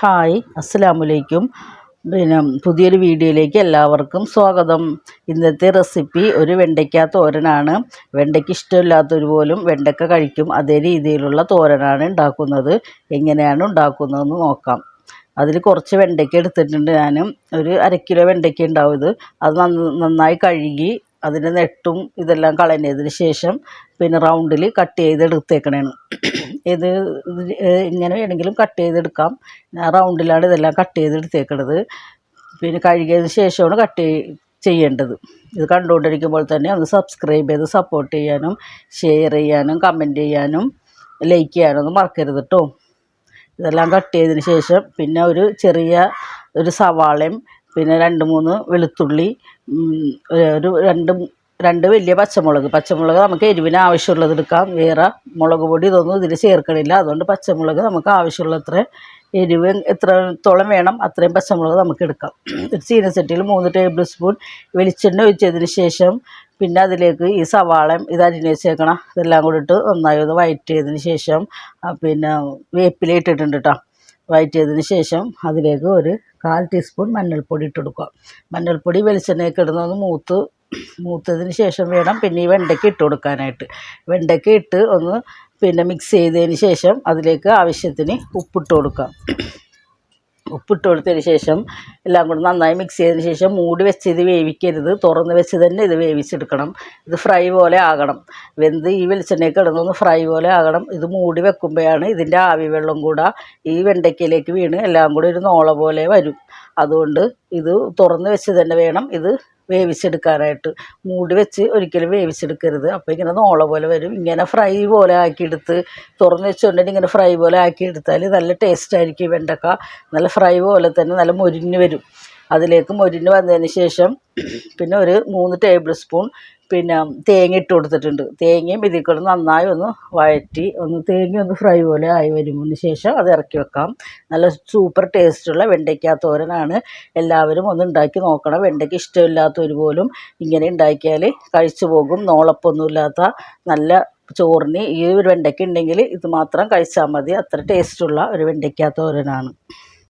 Hi അസ്സലാമലൈക്കും പിന്നെ പുതിയൊരു വീഡിയോയിലേക്ക് എല്ലാവർക്കും സ്വാഗതം. ഇന്നത്തെ റെസിപ്പി ഒരു വെണ്ടയ്ക്ക തോരനാണ്. വെണ്ടയ്ക്ക് ഇഷ്ടമില്ലാത്തവർ പോലും വെണ്ടയ്ക്ക കഴിക്കും. അതേ രീതിയിലുള്ള തോരനാണ് ഉണ്ടാക്കുന്നത്. എങ്ങനെയാണ് ഉണ്ടാക്കുന്നതെന്ന് നോക്കാം. അതിൽ കുറച്ച് വെണ്ടയ്ക്ക എടുത്തിട്ടുണ്ട് ഞാൻ ഒരു അര കിലോ വെണ്ടയ്ക്ക ഉണ്ടാവും ഇത്. അത് നന്നായി കഴുകി അതിന്റെ നെട്ടും ഇതെല്ലാം കളഞ്ഞതിന് ശേഷം പിന്നെ റൗണ്ടിൽ കട്ട് ചെയ്ത് എടുത്തേക്കണേണ് ഇത് ഇങ്ങനെ വേണമെങ്കിലും കട്ട് ചെയ്തെടുക്കാം. ഞാൻ റൗണ്ടിലാണ് ഇതെല്ലാം കട്ട് ചെയ്ത് എടുത്തേക്കണത് പിന്നെ കഴുകിയതിന് ശേഷമാണ് കട്ട് ചെയ്യേണ്ടത്. ഇത് കണ്ടുകൊണ്ടിരിക്കുമ്പോൾ തന്നെ ഒന്ന് സബ്സ്ക്രൈബ് ചെയ്ത് സപ്പോർട്ട് ചെയ്യാനും ഷെയർ ചെയ്യാനും കമന്റ് ചെയ്യാനും ലൈക്ക് ചെയ്യാനും ഒന്നും മറക്കരുത് കേട്ടോ ഇതെല്ലാം കട്ട് ചെയ്തതിന് ശേഷം പിന്നെ ഒരു ചെറിയ ഒരു സവാളയും പിന്നെ രണ്ട് മൂന്ന് വെളുത്തുള്ളി ഒരു രണ്ട് രണ്ട് വലിയ പച്ചമുളക്. പച്ചമുളക് നമുക്ക് എരിവിന് ആവശ്യമുള്ളത് എടുക്കാം. വേറെ മുളക് പൊടി ഇതൊന്നും ഇതിൽ ചേർക്കണില്ല. അതുകൊണ്ട് പച്ചമുളക് നമുക്ക് ആവശ്യമുള്ളത്ര എരിവ് എത്രത്തോളം വേണം അത്രയും പച്ചമുളക് നമുക്ക് എടുക്കാം. ഒരു ചീനച്ചട്ടിയിൽ മൂന്ന് ടേബിൾ സ്പൂൺ വെളിച്ചെണ്ണ ഒഴിച്ചതിന് ശേഷം പിന്നെ അതിലേക്ക് ഈ സവാളയും ഇത് അരിഞ്ഞ് വെച്ചേക്കണം. ഇതെല്ലാം കൂടി ഇട്ട് നന്നായി ഒന്ന് വയറ്റിയതിന് ശേഷം പിന്നെ വേപ്പില ഇട്ടിട്ടുണ്ട് കേട്ടോ വഴറ്റ് ചെയ്തതിന് ശേഷം അതിലേക്ക് ഒരു കാൽ ടീസ്പൂൺ മഞ്ഞൾപ്പൊടി ഇട്ട് കൊടുക്കുക. മഞ്ഞൾപ്പൊടി വെളിച്ചെണ്ണയൊക്കെ ഇടുന്നത് മൂത്ത് മൂത്തതിന് ശേഷം വേണം പിന്നെ ഈ വെണ്ടയ്ക്ക ഇട്ട് കൊടുക്കാനായിട്ട്. വെണ്ടയ്ക്ക ഇട്ട് ഒന്ന് പിന്നെ മിക്സ് ചെയ്തതിന് ശേഷം അതിലേക്ക് ആവശ്യത്തിന് ഉപ്പിട്ട് കൊടുക്കുക. ഉപ്പിട്ട് കൊടുത്തതിന് ശേഷം എല്ലാം കൂടി നന്നായി മിക്സ് ചെയ്തതിന് ശേഷം മൂടി വെച്ച് ഇത് വേവിക്കരുത്. തുറന്ന് വെച്ച് തന്നെ ഇത് വേവിച്ചെടുക്കണം. ഇത് ഫ്രൈ പോലെ ആകണം. വെന്ത് ഈ വെളിച്ചെണ്ണയിൽ കിടന്നൊന്ന് ഫ്രൈ പോലെ ആകണം. ഇത് മൂടി വെക്കുമ്പോഴാണ് ഇതിന്റെ ആവി വെള്ളം കൂടെ ഈ വെണ്ടയ്ക്കയിലേക്ക് വീണ് എല്ലാം കൂടി ഒരു നോള പോലെ വരും. അതുകൊണ്ട് ഇത് തുറന്ന് വെച്ച് തന്നെ വേണം. ഇത് വേവിച്ചെടുക്കാനായിട്ട്. മൂടി വെച്ച് ഒരിക്കലും വേവിച്ചെടുക്കരുത്. അപ്പോൾ ഇങ്ങനെ നോള പോലെ വരും. ഇങ്ങനെ ഫ്രൈ പോലെ ആക്കിയെടുത്ത് തുറന്ന് വെച്ചുകൊണ്ടിട്ട് ഇങ്ങനെ ഫ്രൈ പോലെ ആക്കിയെടുത്താൽ നല്ല ടേസ്റ്റ് ആയിരിക്കും വെണ്ടക്ക. നല്ല ഫ്രൈ പോലെ തന്നെ നല്ല മൊരിഞ്ഞ് വരും. അതിലേക്ക് മൊരിഞ്ഞ് വന്നതിന് ശേഷം പിന്നെ ഒരു മൂന്ന് ടേബിൾ സ്പൂൺ പിന്നെ തേങ്ങ ഇട്ട് കൊടുത്തിട്ടുണ്ട്. തേങ്ങയും ഇതിൽ കൂടെ നന്നായി ഒന്ന് വഴറ്റി ഒന്ന് തേങ്ങ ഒന്ന് ഫ്രൈ പോലെ ആയി വരുന്നതിന് ശേഷം അത് ഇറക്കി വെക്കാം. നല്ല സൂപ്പർ ടേസ്റ്റുള്ള വെണ്ടയ്ക്ക തോരനാണ്. എല്ലാവരും ഒന്ന് ഉണ്ടാക്കി നോക്കണം. വെണ്ടയ്ക്ക ഇഷ്ടമില്ലാത്തവർ പോലും ഇങ്ങനെ ഉണ്ടാക്കിയാൽ കഴിച്ചു പോകും. നോളപ്പൊന്നുമില്ലാത്ത നല്ല ചോറിന് ഈ ഒരു വെണ്ടയ്ക്ക ഉണ്ടെങ്കിൽ ഇത് മാത്രം കഴിച്ചാൽ മതി. അത്ര ടേസ്റ്റുള്ള ഒരു വെണ്ടയ്ക്ക തോരനാണ്.